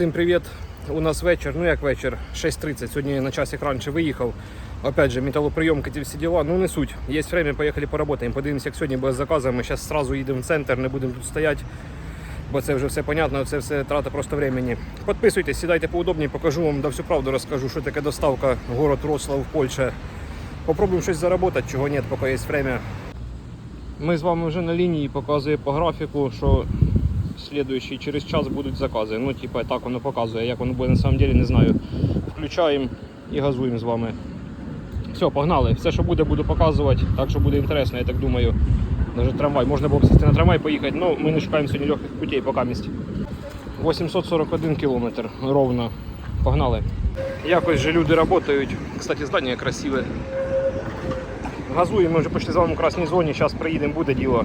Всім привіт. У нас вечір, ну як вечір, 6.30. Сьогодні на часик раніше виїхав. Опять же, металоприйомки, ті всі діла. Ну не суть. Є время, поїхали поработаємо. Подивимося, як сьогодні без заказу. Ми зараз одразу їдемо в центр, не будемо тут стояти. Бо це вже все понятно, це все трата просто времени. Підписуйтесь, сідайте поудобніше, покажу вам да всю правду розкажу, що таке доставка город Вроцлав, Польща. Попробуємо щось заробити, чого нет, поки є время. Ми з вами вже на лінії показує по графіку, що слідуючий через час будуть закази. Ну, типа, так воно показує, як воно буде на самом деле, не знаю. Включаємо і газуємо з вами. Все, погнали. Все, що буде, буду показувати. Так що буде інтересно, я так думаю. Навіть трамвай. Можна було б сісти на трамвай поїхати, але ми не шукаємо сьогодні легких путей поки місць. 841 кілометр ровно. Погнали. Якось же люди працюють. Кстати, здання красиве. Газуємо, ми вже почти з вами в красній зоні, зараз приїдемо, буде діло.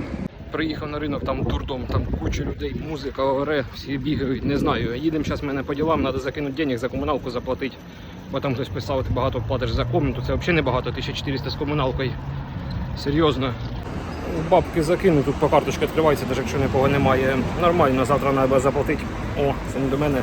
Приїхав на ринок, там дурдом, там куча людей, музика, оре, всі бігають, не знаю. Їдемо зараз мене по ділам, треба закинути денег за комуналку заплатити. Бо там хтось писав, ти багато платиш за комнату, це взагалі не багато, 1400 з комуналкою. Серйозно. Бабки закину, тут по карточці відкривається, навіть якщо нікого немає. Нормально, завтра треба заплатити. О, це не до мене.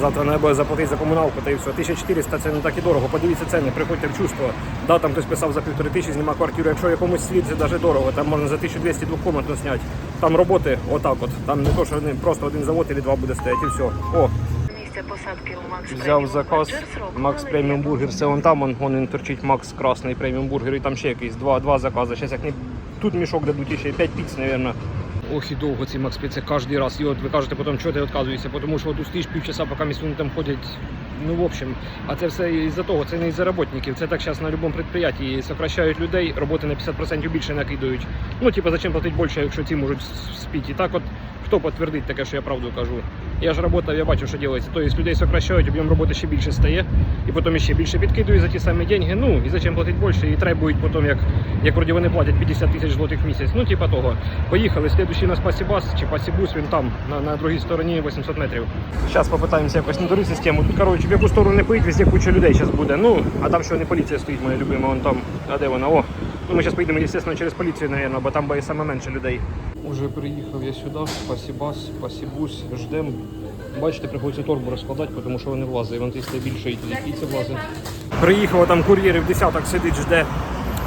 Завтра треба заплатити за комуналку та і все. 1400 це не так і дорого. Подивіться ціни, приходьте в чувство. Да, там хтось писав за півтори тисячі, зніма квартиру. Якщо якомусь слід, це навіть дорого. Там можна за 1200 двохкомнатну зняти. Там роботи отак от. Там не то, що один, просто один завод або два буде стояти і все. О, Місце посадки у Макс взяв заказ. Макс преміум бургер, це вон там, вон, вон він торчить Макс красний преміум бургер і там ще якийсь два, два закази. Зараз як не тут мішок дадуть ще 5 піц, мабуть. Ох і довго ці Макс Піци кожен раз. І от ви кажете, потім чого ти відказуєшся, тому що от устоїш півчаса, поки місцеві там ходять. Ну, в общем, а це все із-за того, це не із-за роботників. Це так зараз на будь-якому підприємстві. Сокращають людей, роботи на 50% більше накидають. Ну, типу, зачем платити більше, якщо ці можуть спіти. Так от, хто підтвердить таке, що я правду кажу. Я ж працював, я бачу, що робиться. Тобто людей сокращають, об'єм роботи ще більше стає, і потім ще більше підкидують за ті самі деньги. Ну, і зачем платити більше, і требують потім, як, як вроді вони платять 50 тисяч злотих в місяць. Ну, типа того. Поїхали. Слідуючий у нас Пасібас чи Пасібус, він там, на, на другій стороні 800 метрів. Зараз попитаємося якось надурити систему. Тут, коротше, в яку сторону не поїдь, везде куча людей зараз буде. Ну, а там що не поліція стоїть, моя любима, вон там. А де вона? О. Ну, ми зараз поїдемо, звісно, через поліцію, мабуть, бо там буде саме менше людей. Уже приїхав я сюди, Пасібас, Пасібус, ждем. Бачите, приходиться торбу розкладати, тому що вони влазять. Вон тисне більше і піці влазить. Приїхав там кур'єрів десяток сидить, жде.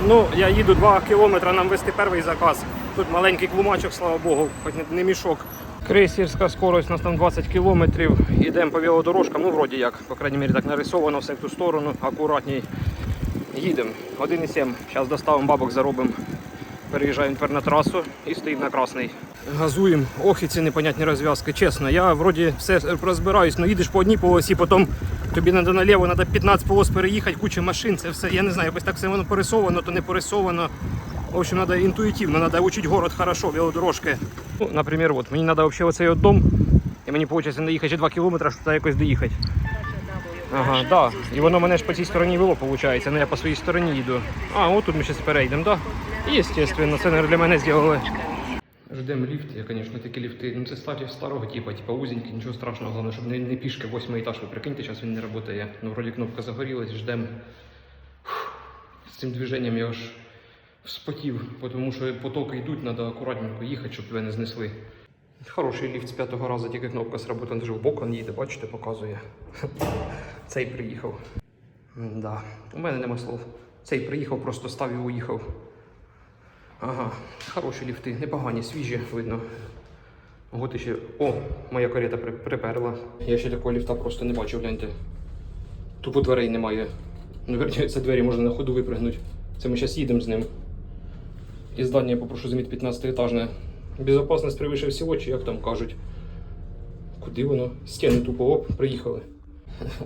Ну, я їду 2 кілометри, нам вести перший заказ. Тут маленький клумачок, слава Богу, хоч не, не мішок. Крейсерська скорость у нас там 20 кілометрів. Йдемо по велодорожкам, ну вроді як, по крайній мірі так нарисовано все в ту сторону, акуратній. Їдемо. 1,7. Зараз доставимо бабок, заробимо. Переїжджаємо тепер на трасу і стоїмо на красний. Газуємо. Ох, і ці непонятні розв'язки. Чесно, я вроді все розбираюсь, але їдеш по одній полосі, потім тобі треба наліво, треба 15 полос переїхати, куча машин, це все. Я не знаю, якось так все воно порисовано, то не порисовано. В общем, треба інтуїтивно, треба учити город хорошо, велодорожки. Ну, наприклад, от, мені треба взагалі оцей от дом, і мені виходить наїхати ще 2 кілометри, щоб туди якось доїхати. Ага, да. І воно мене ж по цій стороні вело, виходить, ну я по своїй стороні їду. А, от тут ми зараз перейдемо? Да? Єстественно, це наверное, для мене зробили. Ждемо ліфт, я, звісно, такі ліфти. Ну це старі старого типу, типу узенькі, нічого страшного, головне, щоб не, не пішки восьмий етаж. Ви прикиньте, зараз він не працює. Ну, вроді кнопка загорілась, ждемо. З цим движенням я аж вспотів, тому що потоки йдуть, треба акуратненько їхати, щоб тебе не знесли. Хороший ліфт з п'ятого разу, тільки кнопка сработана, вже в бок він їде, бачите, показує. Цей приїхав. Да. У мене нема слов. Цей приїхав, просто став і уїхав. Ага, хороші ліфти, непогані, свіжі, видно. От ще. О, моя карета при- приперла. Я ще такого ліфта просто не бачив, гляньте. Тупо дверей немає. Ну, верні, це двері можна на ходу випригнути. Це ми зараз їдемо з ним. І здання я попрошу замітити 15 етажне. Безопасність превише всього, чи як там кажуть. Куди воно? Стіни тупо оп, приїхали.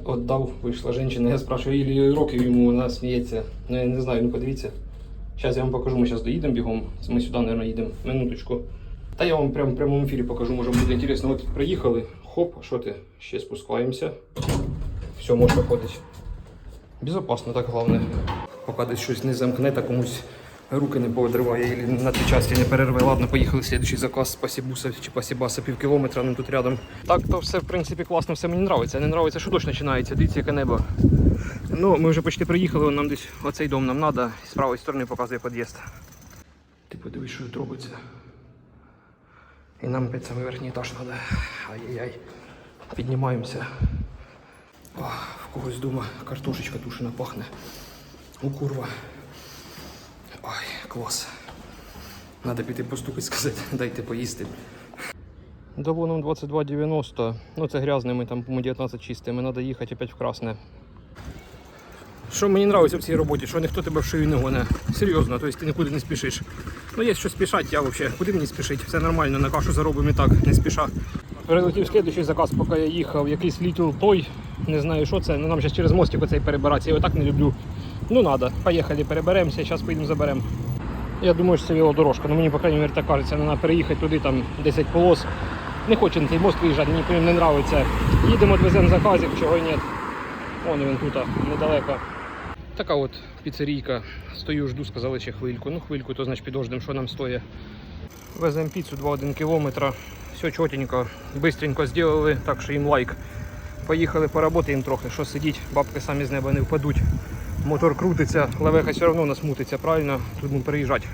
Отдав, вийшла жінка. Я спрашиваю, їй років йому вона сміється. Ну я не знаю, ну подивіться. Зараз я вам покажу, ми зараз доїдемо бігом. Ми сюди, мабуть, їдемо. Минуточку. Та я вам прямо в прямому ефірі покажу, може буде інтересно. От приїхали. Хоп, що ти? Ще спускаємося. Все, можна ходити. Безопасно, так головне. Поки десь щось не замкне, та комусь руки не повидриває і на тій часті не перерве. Ладно, поїхали. Слідуючий заказ з Пасібуса чи Пасібаса пів кілометра, ну тут рядом. Так, то все в принципі класно, все мені подобається. Не подобається, що дощ починається. Дивіться, яке небо. Ну, ми вже почти приїхали, нам десь оцей дом нам треба. З правої сторони показує під'їзд. Ти подивись, що тут робиться. І нам під самий верхній етаж треба. Ай-яй-яй. Піднімаємося. О, в когось дома картошечка тушена пахне. У курва. Ой, клас. Надо піти постукати, сказати, дайте поїсти. Долоном 22,90. Ну це грязними, там по 19 чистими. Треба їхати опять в красне. Що мені подобається в цій роботі, що ніхто тебе в шию не гоне. Серйозно, тобто ти нікуди не спішиш. Ну є що спішати, я взагалі. Куди мені спішити? Все нормально, на кашу заробимо і так, не спіша. Прилетів слідуючий заказ, поки я їхав, якийсь Little Toy, не знаю що це, ну нам зараз через мостик оцей перебиратися, я його так не люблю. Ну треба, поїхали, переберемося, зараз поїдемо заберемо. Я думаю, що це велодорожка, ну мені, по крайній мірі, так кажеться, треба переїхати туди, там 10 полос. Не хочу на цей мост виїжджати, мені по не подобається. Їдемо, відвеземо заказик, чого й ні. Вон він тут, недалеко. Така от піцерійка. Стою, жду, сказали ще хвильку. Ну, хвильку, то значить підождемо, що нам стоїть. Веземо піцу 2-1 кілометра. Все чотенько, бистренько зробили, так що їм лайк. Поїхали поработаємо трохи, що сидіть, бабки самі з неба не впадуть. Мотор крутиться, левеха все одно нас мутиться, правильно? Тут будемо переїжджати.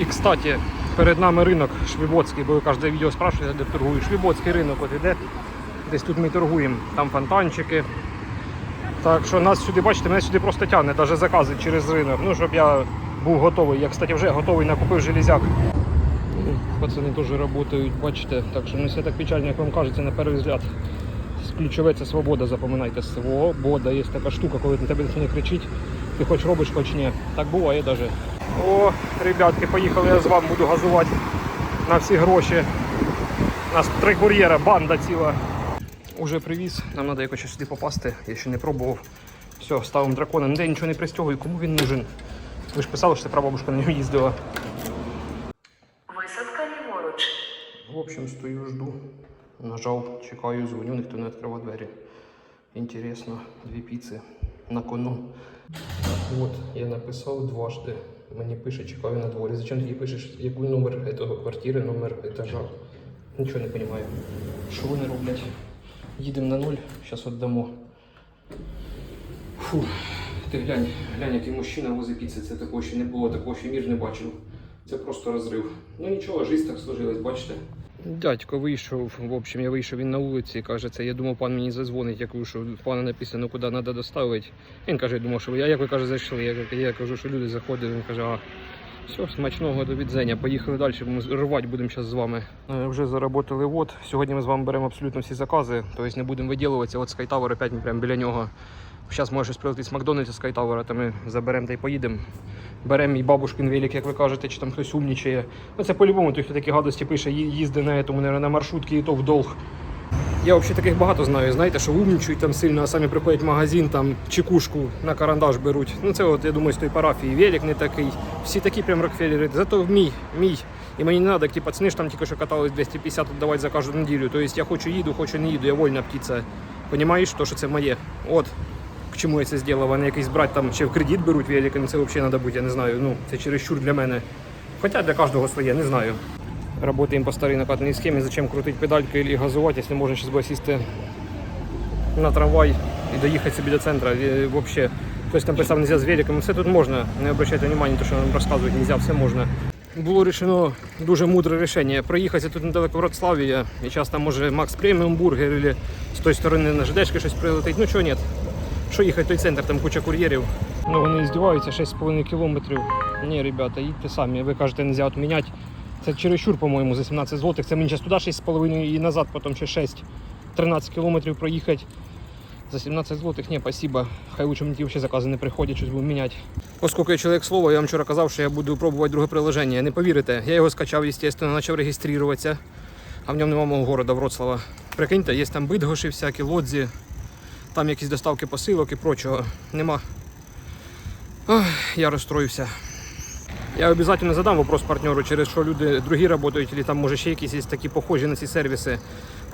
І кстати, перед нами ринок Швибоцький, бо кожне відео спрашуєте, де торгують. Швибоцький ринок от іде. Десь тут ми торгуємо. Там фонтанчики, так що нас сюди, бачите, мене сюди просто тягне, навіть закази через ринок. Ну, щоб я був готовий. Я, кстати, вже готовий, накупив железяк. Ну, Пацани теж працюють, бачите. Так що не все так печально, як вам кажеться, на перший взгляд. Ключове це свобода, запам'ятайте. Свобода. Є така штука, коли на тебе ніхто не кричить, ти хоч робиш, хоч ні. Так буває навіть. О, ребятки, поїхали, я з вами буду газувати на всі гроші. У нас три кур'єра, банда ціла. Уже привіз, нам треба якось сюди попасти, я ще не пробував. Все, ставимо дракона. Ніде нічого не пристягую, кому він нужен. Ви ж писали, що це прабабушка на ньому їздила. Висадка ліворуч. В общем, стою, жду. Нажав, чекаю, дзвоню, ніхто не відкривав двері. Інтересно, дві піци на кону. От, я написав дважди. Мені пише, чекаю на дворі. Зачем ти пишеш, який номер этого квартири, номер етажа? Нічого не розумію. Що вони роблять? Їдемо на нуль, зараз віддамо. Фу, ти глянь, глянь, який мужчина возить піци. Це такого ще не було, такого ще мір не бачив. Це просто розрив. Ну нічого, життя так сложилась, бачите? Дядько вийшов, в общем, я вийшов він на вулиці, каже, це я думав, пан мені зазвонить, я кажу, що пана написано, куди треба доставити. Він каже, я думав, що я як ви каже, зайшли. Я, я кажу, що люди заходили, він каже, а все, смачного до відзення. Поїхали далі, ми рвати будемо зараз з вами. Е, Вже заработали вот. Сьогодні ми з вами беремо абсолютно всі закази, тобто не будемо виділуватися. От Sky опять прямо біля нього. Зараз може щось прилетить з Макдональдса з Sky то ми заберемо та й поїдемо. Беремо і бабушкин велик, як ви кажете, чи там хтось умнічає. Ну це по-любому, той, хто такі гадості пише, їздить на наверное, на маршрутці і то в долг. Я взагалі таких багато знаю, знаєте, що умнічують там сильно, а самі приходять в магазин, там чекушку на карандаш беруть. Ну це от, я думаю, з тої парафії. Велик не такий. Всі такі прям Рокфеллери. Зато мій, мій. І мені не треба, ті пацани ж там тільки що катались 250 віддавати за кожну неділю. Тобто я хочу їду, хочу не їду, я вольна птиця. Понімаєш, то, що це моє. От. Чому я це зробив, а не якийсь брати там ще в кредит беруть велик, ну це взагалі треба бути, я не знаю. Ну, це чересчур для мене. Хоча для кожного своє, не знаю. Работаем по старой накатанной схеме. Зачем крутить педальку или газувати, якщо можна зараз сісти на трамвай і доїхати собі до центру. І, вообще, хтось там писав, нельзя з великом. Все тут можна. Не обращайте внимания, то, що нам розказують, нельзя, все можна. Було рішено дуже мудре рішення. Проїхатися тут недалеко Вроцлавія. І зараз там може Макс Преміум бургер, або з тої сторони на ЖДшки щось прилетить. Ну чого ні. Що їхати той центр, там куча кур'єрів. Ну вони здіваються 6,5 кілометрів. Ні, ребята, їдьте самі. Ви кажете, не можна відміняти. Це чересчур, по-моєму, за 17 злотих. Це мені зараз туди 6,5 і назад, потім ще 6. 13 кілометрів проїхати. За 17 злотих, ні, спасибо. Хай лучше мені ті взагалі закази не приходять, щось буду міняти. Оскільки я чоловік слова, я вам вчора казав, що я буду пробувати друге приложення. Не повірите, я його скачав, звісно, почав реєструватися, а в ньому немає мого города Вроцлава. Прикиньте, є там бидгоші всякі, лодзі, там якісь доставки посилок і прочого. Нема. Ох, я розстроївся. Я обов'язково задам вопрос партнеру, через що люди другі працюють, або там може ще якісь такі похожі на ці сервіси.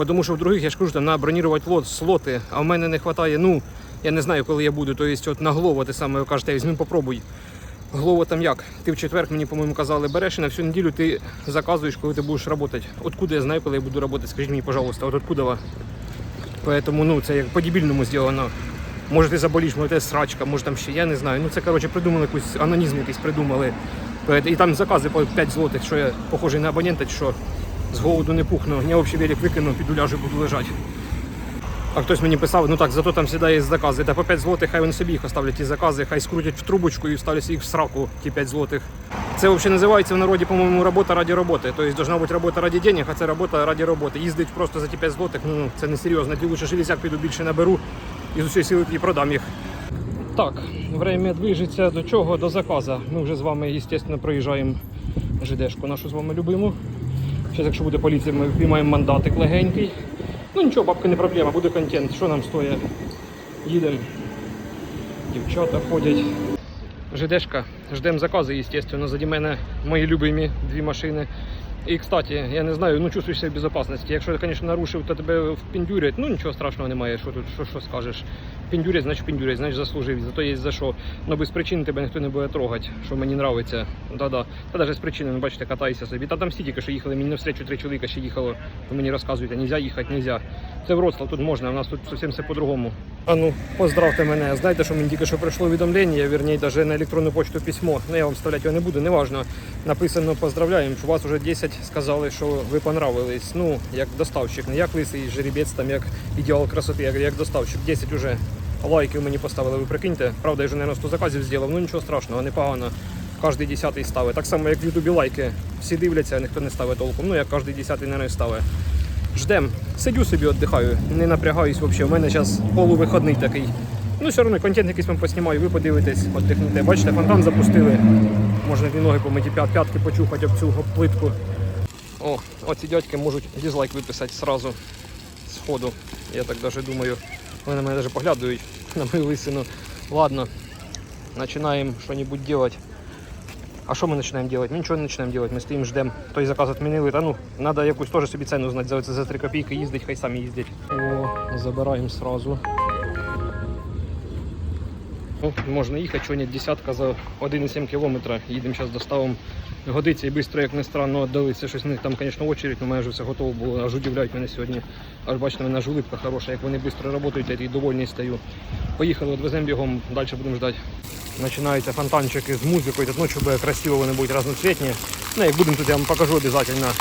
Тому що в других, я ж кажу, на бронірувати лот, слоти, а в мене не вистачає, ну, я не знаю, коли я буду. Тобто, от на Глово, те саме ви кажете, візьми, попробуй. Глово там як? Ти в четвер мені, по-моєму, казали, береш і на всю неділю ти заказуєш, коли ти будеш працювати. Откуда я знаю, коли я буду працювати? Скажіть мені, пожалуйста, от откуда? Поэтому, ну, це як по-дебільному зроблено. Може ти заболіш, може ти срачка, може там ще, я не знаю. Ну це коротше придумали якусь анонізм якийсь придумали. І там закази по 5 злотих, що я похожий на абонента, що з голоду не пухну. Я взагалі велик викину, піду ляжу, буду лежати. А хтось мені писав, ну так, зато там завжди є закази. Та по 5 злотих, хай вони собі їх оставлять ті закази, хай скрутять в трубочку і вставлять їх в сраку, ті 5 злотих. Це взагалі називається в народі, по-моєму, робота раді роботи. Тобто должна бути робота раді денег, а це робота раді роботи. Їздить просто за ті 5 злотих, ну це не серйозно. Ті лучше железяк піду більше наберу і з усієї сили і продам їх. Так, время движеться до чого? До заказа. Ми вже з вами, звісно, проїжджаємо ЖДшку нашу з вами любиму. Зараз, якщо буде поліція, ми впіймаємо мандатик легенький. Ну нічого, бабка не проблема, буде контент. Що нам стоїть? Їдемо. Дівчата ходять. ЖДшка, ждемо закази, звісно. Заді мене мої любимі дві машини. І, кстати, я не знаю, ну чувствуєш себе в безпечності. Якщо звісно, нарушив, то тебе впіндюрять, ну нічого страшного немає, що тут, що, що скажеш. Піндюрять, значить піндюрять, значить заслужив. Зато є за що. Ну без причин тебе ніхто не буде трогати, що мені подобається. Да-да. Та навіть з причини, ну, бачите, катайся собі. Та там всі тільки що їхали, мені навстречу три чоловіка ще їхало. Ви мені розказуєте, нельзя їхати, нельзя. Це Вроцлав, тут можна, у нас тут зовсім все по-другому. А ну, поздравте мене. Знаєте, що мені тільки що прийшло повідомлення, вірніше, навіть на електронну почту письмо. Ну, я вам вставляти його не буду, неважно. Написано поздравляємо, що вас вже 10 сказали, що ви понравились. Ну, як доставщик, не як лисий жеребець, там, як ідеал красоти, як, як доставщик. 10 вже лайків мені поставили, ви прикиньте. Правда, я вже, мабуть, 100 заказів зробив, ну нічого страшного, непогано. Кожний десятий ставить. Так само, як в Ютубі лайки. Всі дивляться, ніхто не ставить толком. Ну, як кожний десятий, мабуть, ставить. Ждем. Сидю собі, віддихаю, не напрягаюсь взагалі. У мене зараз полувиходний такий. Ну, все одно контент якийсь вам поснімаю, ви подивитесь, віддихнете. Бачите, фонтан запустили. Можна дві ноги помити, п'ят, п'ятки почухати об цю плитку. О, оці дядьки можуть дизлайк виписати сразу з ходу. Я так даже думаю. Вони на мене даже поглядають на мою лисину. Ладно, починаємо щось робити. А що ми починаємо робити? Ми нічого не починаємо робити, ми стоїмо, ждемо. Той заказ відмінили. Та ну, треба якусь теж собі ціну знати, за, за 3 копійки їздить, хай самі їздять. О, забираємо сразу. О, можна їхати, що ні, десятка за 1,7 кілометра. Їдемо зараз доставимо. Годиться і швидко, як не странно, віддали. Це них там, звісно, очередь, але майже все готово було. Аж удивляють мене сьогодні. Аж бачите, мене аж улипка хороша, як вони швидко працюють, я і довольний стою. Поїхали, відвеземо бігом, далі будемо ждати. Починаються фонтанчики з музикою, тут ночі буде красиво, вони будуть разноцвітні. Ну, як будемо тут, я вам покажу обов'язково.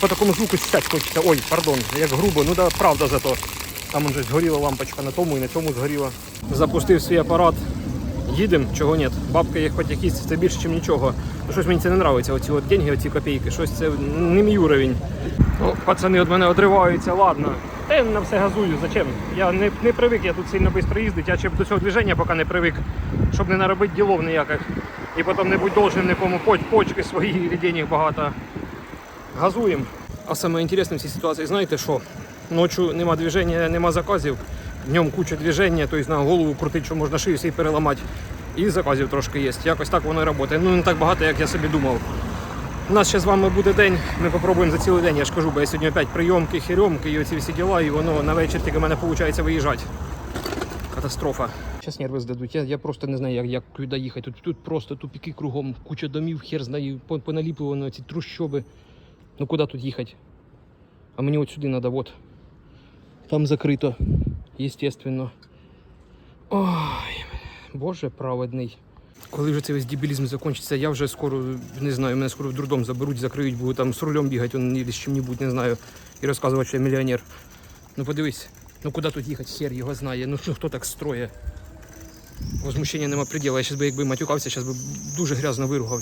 По такому звуку сядь хочеться. Ой, пардон, як грубо, ну да правда зато. Там вже згоріла лампочка на тому і на цьому згоріла. Запустив свій апарат. Їдемо, чого ні. Бабки є хоч якісь, це більше, ніж нічого. Ну, щось мені це не подобається, оці от деньги, оці копійки, щось це не мій уровень. Ну, пацани від мене відриваються, ладно. Та я на все газую, зачем? Я не, не привик, я тут сильно швидко їздити, я ще до цього движення поки не привик, щоб не наробити ділов ніяких. І потім не будь должним нікому поч- почки свої денег багато. Газуємо. А саме інтересне в цій ситуації, знаєте що? Ночі нема движення, нема заказів, днем куча движення, тобто на голову крутить, що можна шию собі переламати. І заказів трошки є. Якось так воно і працює. Ну не так багато, як я собі думав. У нас ще з вами буде день, ми попробуємо за цілий день, я ж кажу, бо я сьогодні опять прийомки, хірьомки і оці всі діла, і воно на вечір тільки в мене виходить виїжджати. Катастрофа. Зараз нерви здадуть. Я, я просто не знаю, як, як туди їхати. Тут, тут просто тупіки кругом, куча домів, хер пон- поналіплювано ці трущоби. Ну куди тут їхати? А мені от сюди треба, от. Там закрито, естественно. Ой, Боже праведний. Коли вже цей весь дебілізм закінчиться, я вже скоро не знаю, мене скоро в дурдом заберуть, закриють, буду там з рулем бігати, з чим-небудь, не знаю, і розказувати, що я мільйонер. Ну подивись, ну куди тут їхати, хер його знає, ну хто так строє. Возмущення нема приділу. Я зараз би якби матюкався, зараз би дуже грязно виругав.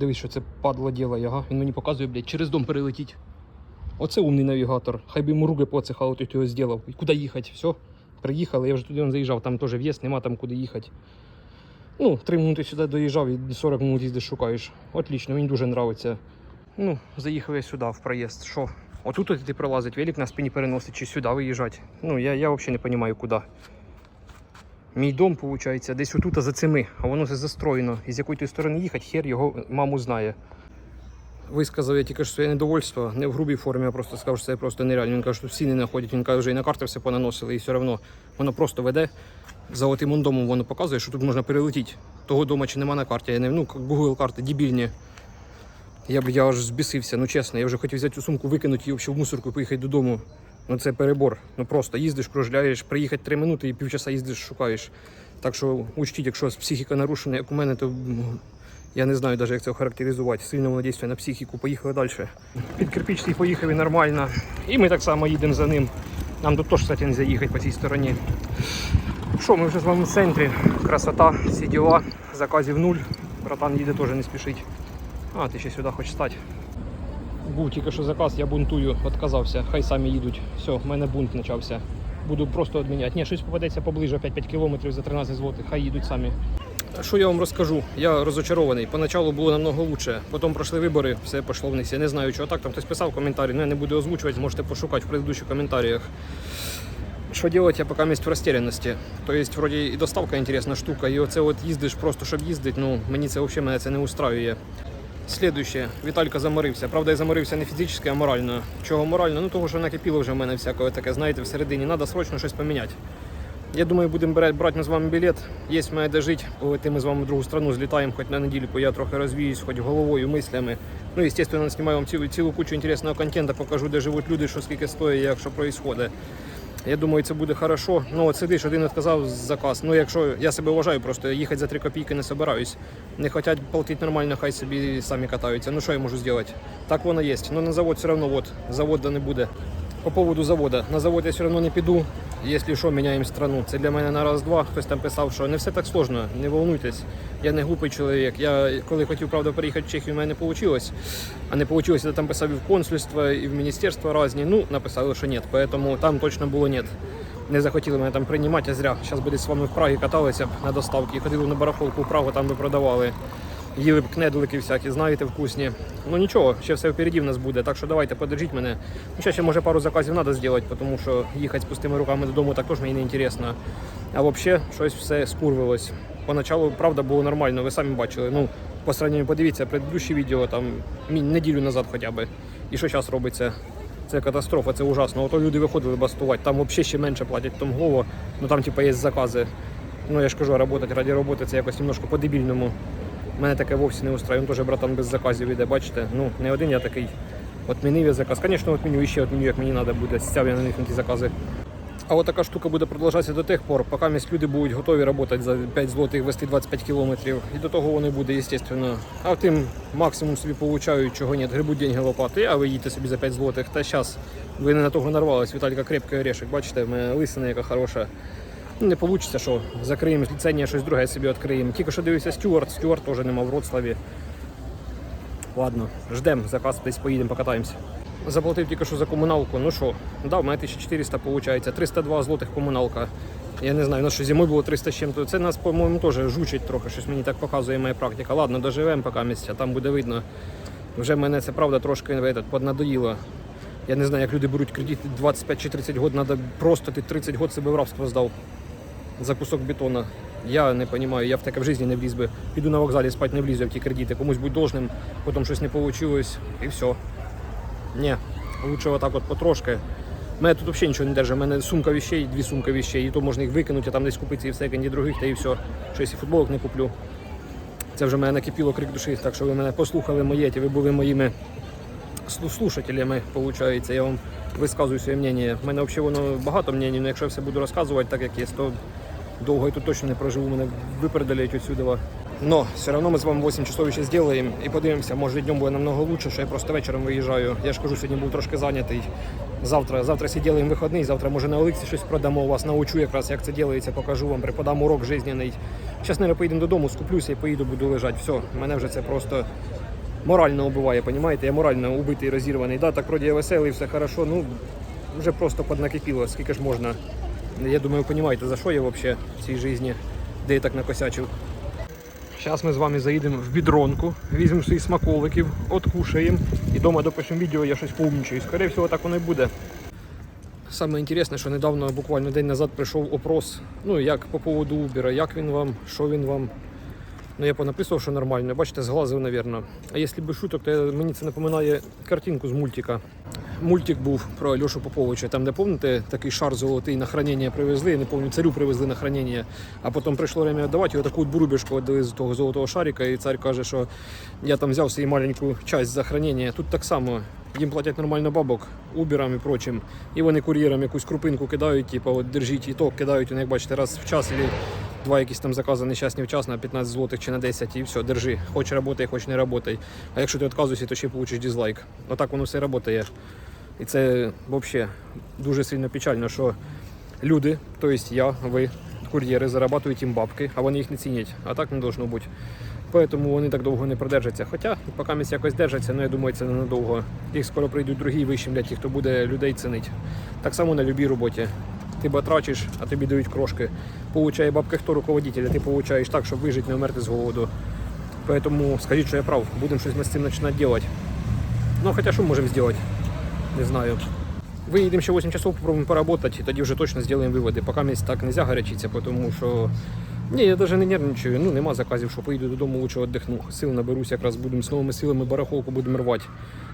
Дивись, що це падло ділає, ага. Він мені показує, блядь, через дом перелетіть. Оце умний навігатор. Хай би йому руки поцехало, то його зробив. І Куди їхати? Все. Приїхали, я вже туди заїжджав, там теж в'їзд, нема там куди їхати. Ну, 3 минути сюди доїжджав і 40 минут їздиш шукаєш. Отлично, мені дуже подобається. Ну, заїхав я сюди в проїзд. Що? Отут от ти пролазить, велик на спині переносить чи сюди виїжджати. Ну, я, я взагалі не розумію, куди. Мій дом, виходить, десь отут за цими, а воно все застроєно. І з якої сторони їхати, хер його маму знає. Висказав я тільки що своє недовольство, не в грубій формі, а просто сказав, що це просто нереально. Він каже, що всі не знаходять. Він каже, вже і на карти все понаносили, і все одно воно просто веде. За отим домом воно показує, що тут можна перелетіти. Того дома чи нема на карті. Я не ну, Google карти, дебільні. Я б я аж збісився, ну чесно, я вже хотів взяти цю сумку, викинути її в мусорку і поїхати додому. Ну це перебор. Ну просто їздиш, кружляєш, приїхати 3 минути і півчаса їздиш, шукаєш. Так що учтіть, якщо психіка нарушена, як у мене, то я не знаю навіть, як це охарактеризувати. Сильно воно дійсно на психіку. Поїхали далі. Під кирпичний поїхав і нормально. І ми так само їдемо за ним. Нам тут теж, кстати, не заїхати по цій стороні. Що, ми вже з вами в центрі. Красота, всі діла, заказів нуль. Братан їде теж не спішить. А, ти ще сюди хочеш стати. Був тільки що заказ, я бунтую, відказався. Хай самі їдуть. Все, в мене бунт почався. Буду просто відміняти. Ні, щось попадеться поближе 5-5 кілометрів за 13 злотих, хай їдуть самі. Що я вам розкажу? Я розочарований. Поначалу було намного лучше. Потім пройшли вибори, все пішло вниз. Я не знаю, чого так. Там хтось писав коментарі, ну я не буду озвучувати, можете пошукати в предыдущих коментарях. Що делать, я поки місць в розтерянності. Тобто, вроді і доставка інтересна штука, і оце от їздиш просто, щоб їздити, ну мені це взагалі мене це не устраює. Слідуще, Віталька заморився. Правда, я заморився не фізично, а морально. Чого морально? Ну того, що накипіло вже в мене всякого таке, знаєте, всередині. Треба срочно щось поміняти. Я думаю, будемо брати, ми з вами білет. Є в мене де жити, полетимо ми з вами в другу страну, злітаємо хоч на недільку, я трохи розвіюсь, хоч головою, мислями. Ну, і, звісно, знімаю вам цілу, цілу кучу інтересного контенту, покажу, де живуть люди, що скільки стоїть, як що відбувається. Я думаю, це буде хорошо. Ну, от сидиш, один відказав заказ. Ну, якщо я себе вважаю, просто їхати за 3 копійки не собираюсь. Не хочуть платити нормально, хай собі самі катаються. Ну що я можу зробити? Так воно є. Ну на завод все одно от, завода не буде. По поводу завода. На завод я все одно не піду. Якщо що, міняємо страну. Це для мене на раз-два. Хтось там писав, що не все так сложно, не волнуйтесь. Я не глупий чоловік. Я коли хотів, правда, переїхати в Чехію, в мене не вийшло. А не вийшло, я там писав і в консульство, і в міністерство різні. Ну, написали, що ні. Поэтому там точно було ні. Не захотіли мене там приймати, а зря. Зараз би десь з вами в Прагі каталися б на доставки, ходили на барахолку в Прагу, там би продавали. Їли б кнедлики всякі, знаєте, вкусні. Ну нічого, ще все впереді в нас буде. Так що давайте подержіть мене. Ну, ще, ще може пару заказів треба зробити, тому що їхати з пустими руками додому також мені не інтересно. А взагалі щось все скурвилось. Поначалу, правда, було нормально, ви самі бачили. Ну, по сравнению, подивіться, предыдущее відео там неділю назад хоча б. І що зараз робиться? Це катастрофа, це ужасно. Ото люди виходили бастувати, там взагалі ще менше платять тому голову. Ну там типу, є закази. Ну я ж кажу, працювати раді роботи це якось немножко по-дебільному. Мене таке вовсе не устраює. Він теж братан без заказів іде, бачите? Ну, не один я такий. Отмінив я заказ. Звісно, отміню і ще отміню, як мені треба буде. Стяв я на них на ті закази. А от така штука буде продовжуватися до тих пор, поки місь люди будуть готові працювати за 5 злотих, вести 25 кілометрів. І до того вони буде, звісно. А тим максимум собі получають, чого ні, грибуть деньги лопати, а ви їдете собі за 5 злотих. Та зараз ви не на того нарвались, Віталька крепкий орешек. Бачите, в лисина яка хороша. Не вийде, що закриємо з щось друге собі відкриємо. Тільки що дивився Стюарт, Стюарт теж нема в Вроцлаві. Ладно, ждемо, заказ десь поїдемо, покатаємося. Заплатив тільки що за комуналку. Ну що, да, в мене 1400 виходить, 302 злотих комуналка. Я не знаю, у нас що зимою було 300 з чим-то. Це нас, по-моєму, теж жучить трохи, щось мені так показує моя практика. Ладно, доживемо поки місця, там буде видно. Вже мене це правда трошки поднадоїло. Я не знаю, як люди беруть кредит 25 чи 30 років, треба просто ти 30 років себе в рабство здав за кусок бетона. Я не розумію, я в таке в житті не вліз би. Піду на вокзалі спати не влізу в ті кредити. Комусь будь должним, потім щось не вийшло і все. Ні, лучше отак от потрошки. У мене тут взагалі нічого не держить. У мене сумка вещей, дві сумки вещей, і то можна їх викинути, а там десь купити і в секонді других, та і все. Щось і футболок не куплю. Це вже мене накипіло крик душі, так що ви мене послухали моє, ті ви були моїми слушателями, виходить. Я вам висказую своє мнення. У мене взагалі воно багато мнень, але якщо я все буду розказувати так, як є, то довго я тут точно не проживу, мене випеределяють отсюди. Но все одно ми з вами 8 часов ще зробимо і подивимося, може днем буде намного лучше, що я просто вечором виїжджаю. Я ж кажу, сьогодні був трошки зайнятий. Завтра, завтра сиділи вихідний, завтра може на Олексі щось продамо, вас научу якраз, як це робиться, покажу вам, преподам урок жизненний. Зараз, не поїдемо додому, скуплюся і поїду, буду лежати. Все, мене вже це просто морально убиває, понімаєте? Я морально убитий, розірваний. Да, так вроді я веселий, все хорошо, ну вже просто поднакипіло, скільки ж можна. Я думаю, ви розумієте, за що я взагалі в цій житті, де я так накосячив. Зараз ми з вами заїдемо в бідронку, візьмемо свої смаколиків, откушаємо і вдома допишемо відео, я щось поумнічую. Скоріше всього, так воно і буде. Саме інтересне, що недавно, буквально день назад, прийшов опрос, ну як по поводу Uber, як він вам, що він вам. Ну, я понаписував, що нормально. Бачите, зглазив, мабуть. А якщо без шуток, то мені це напоминає картинку з мультика. Мультик був про Льошу Поповича, там, де помните, такий шар золотий на хранення привезли, не пам'ятаю, царю привезли на хранення, а потім прийшло время віддавати, його таку бурубішку віддали з того золотого шарика, і цар каже, що я там взяв свою маленьку часть за хранення. Тут так само. Їм платять нормально бабок, уберам і прочим. І вони кур'єрам якусь крупинку кидають, типу, от держіть, і то кидають, вони, як бачите, раз в час, або два якісь там закази нещасні в час на 15 злотих чи на 10, і все, держи. Хоч работай, хоч не работай. А якщо ти відказуєшся, то ще получиш дизлайк. Отак воно все працює. І це взагалі дуже сильно печально, що люди, тобто я, ви, кур'єри, зарабатують їм бабки, а вони їх не цінять. А так не должно бути. Тому вони так довго не продержаться. Хоча, поки місць якось держаться, ну я думаю, це ненадовго. Їх скоро прийдуть другі вищі, блядь, ті, хто буде людей цінити. Так само на любій роботі. Ти батрачиш, а тобі дають крошки. Получає бабки хто руководитель, а ти получаєш так, щоб вижити, не вмерти з голоду. Поэтому скажіть, що я прав, будемо щось ми з цим починати робити. Ну, хоча що можемо зробити? Не знаю. Виїдемо ще 8 часов, попробуємо поработати, і тоді вже точно зробимо виводи. Поки місць так не гарячитися, тому що. Ні, я навіть не нервничаю, ну нема заказів, що поїду додому, лучше віддихну. Сил наберусь, якраз будемо з новими силами барахолку будемо рвати.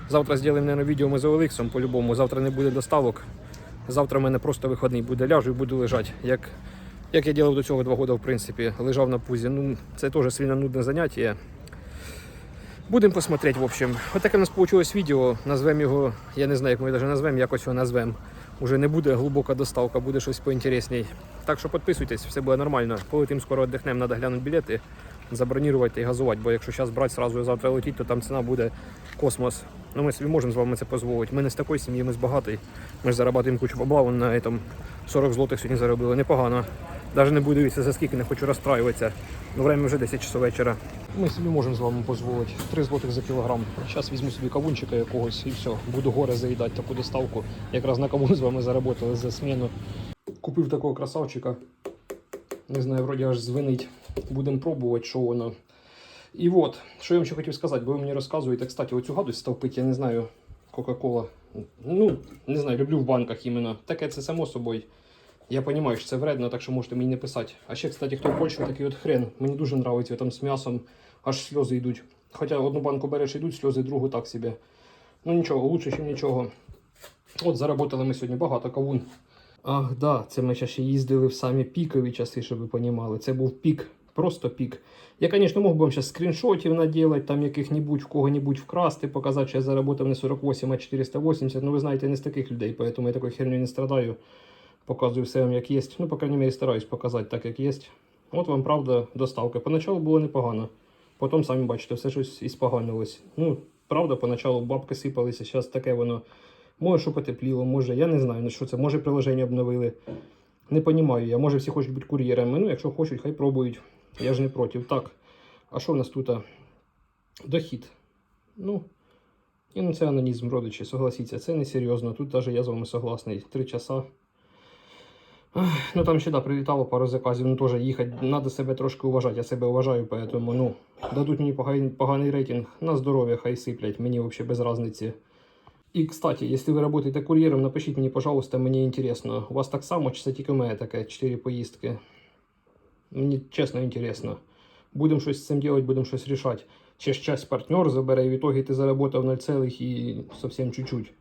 Завтра зробимо, мабуть, відео ми з Олексом по-любому. Завтра не буде доставок. Завтра в мене просто вихідний буде, ляжу і буду лежати. Як, як я робив до цього два роки, в принципі, лежав на пузі. Ну, це теж сильно нудне заняття. Будемо посмотреть, в общем. От таке в нас вийшло відео. Назвемо його, я не знаю, як ми його назвемо, якось його назвемо. Уже не буде глибока доставка, буде щось поінтересній. Так що підписуйтесь, все буде нормально. Полетим скоро віддихнемо, треба глянути білети, забронювати і газувати, бо якщо зараз брати сразу і завтра летіти, то там ціна буде космос. Ну ми собі можемо з вами це дозволити. Ми не з такої сім'ї, ми з багатої. Ми ж зарабатуємо кучу бабла, вон на этом 40 злотих сьогодні заробили. Непогано. Навіть не буду дивитися за скільки, не хочу розстраюватися. Ну, время вже 10 часов вечора. Ми собі можемо з вами дозволити. 3 злотих за кілограм. Зараз візьму собі кавунчика якогось і все. Буду горе заїдати таку доставку. Якраз на кавун з вами заработали за зміну. Купив такого красавчика. Не знаю, вроді аж звенить. Будемо пробувати, що воно. І от, що я вам ще хотів сказати, бо ви мені розказуєте, кстати, оцю гадость став пити, я не знаю, Кока-Кола. Ну, не знаю, люблю в банках іменно. Таке це само собою. Я розумію, що це вредно, так що можете мені не писати. А ще, кстати, хто в Польщі такий от хрен. Мені дуже подобається там з м'ясом, аж сльози йдуть. Хоча одну банку береш йдуть сльози, другу так собі. Ну нічого, лучше, ніж нічого. От заработали ми сьогодні багато кавун. Ах, да, це ми ще їздили в самі пікові часи, щоб ви розуміли. Це був пік, просто пік. Я, звісно, мог би вам зараз скріншотів наділати, там яких-небудь в кого-небудь вкрасти, показати, що я заработав не 48, а 480. Ну, ви знаєте, я не з таких людей, поэтому я такою херню не страдаю. Показую все вам, як є. Ну, по крайней мере, стараюсь показати так, як є. От вам правда доставка. Поначалу було непогано. Потім, самі бачите, все щось іспоганилось. Ну, правда, поначалу бабки сипалися, зараз таке воно. Може, що потепліло, може, я не знаю, ну що це, може приложення обновили. Не розумію я. Може всі хочуть бути кур'єрами. Ну, якщо хочуть, хай пробують. Я ж не проти. Так. А що в нас тут? Дохід. Ну, ну анонізм, родичі, согласіться, це не серйозно. Тут навіть я з вами согласний. Три часа. Ну там ще да, прилітало пару заказів, ну теж їхати, треба себе трошки уважати, я себе уважаю, поэтому, ну, дадуть мені поганий, поганий рейтинг, на здоров'я хай сиплять, мені взагалі без разниці. І, кстати, если ви работаете кур'єром, напишіть мені, пожалуйста, мені інтересно. У вас так само, чи це тільки в мене таке 4 поїздки? Мені чесно інтересно. Будемо щось з цим робити, будемо щось рішати. Чи ж часть партнер забере, і в итоге ти заработав 0, і зовсім чуть-чуть.